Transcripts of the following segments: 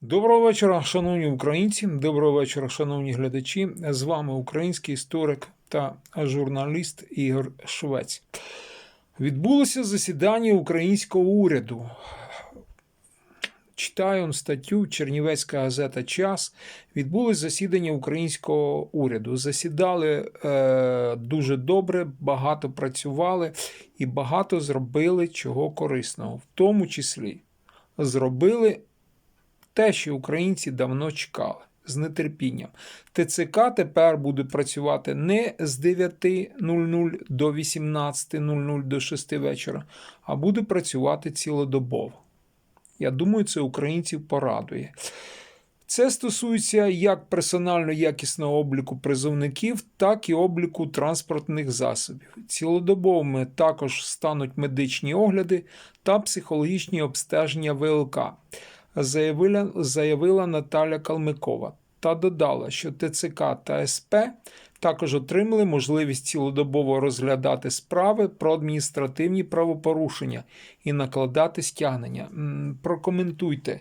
Доброго вечора, шановні українці. Доброго вечора, шановні глядачі. З вами український історик та журналіст Ігор Швець. Відбулося засідання українського уряду. Читаю статтю Чернівецька газета Час. Відбулось засідання українського уряду. Засідали е, дуже добре, багато працювали і багато зробили чого корисного, в тому числі зробили те, що українці давно чекали з нетерпінням. ТЦК тепер буде працювати не з 9.00 до 18.00 до 6 вечора, а буде працювати цілодобово. Я думаю, це українців порадує. Це стосується як персонально якісного обліку призовників, так і обліку транспортних засобів. Цілодобовими також стануть медичні огляди та психологічні обстеження ВЛК, заявила, заявила Наталя Калмикова та додала, що ТЦК та СП також отримали можливість цілодобово розглядати справи про адміністративні правопорушення і накладати стягнення. Прокоментуйте.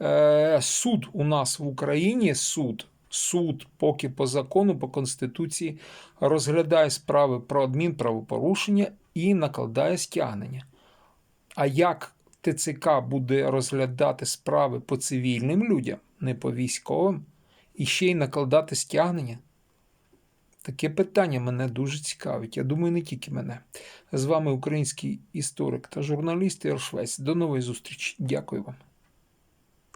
Е, Суд у нас в Україні суд. Суд, поки по закону, по Конституції, розглядає справи про адмінправопорушення і накладає стягнення. А як ТЦК буде розглядати справи по цивільним людям, не по військовим, і ще й накладати стягнення? Таке питання мене дуже цікавить. Я думаю, не тільки мене. З вами український історик та журналіст Єршвець. До нової зустрічі. Дякую вам.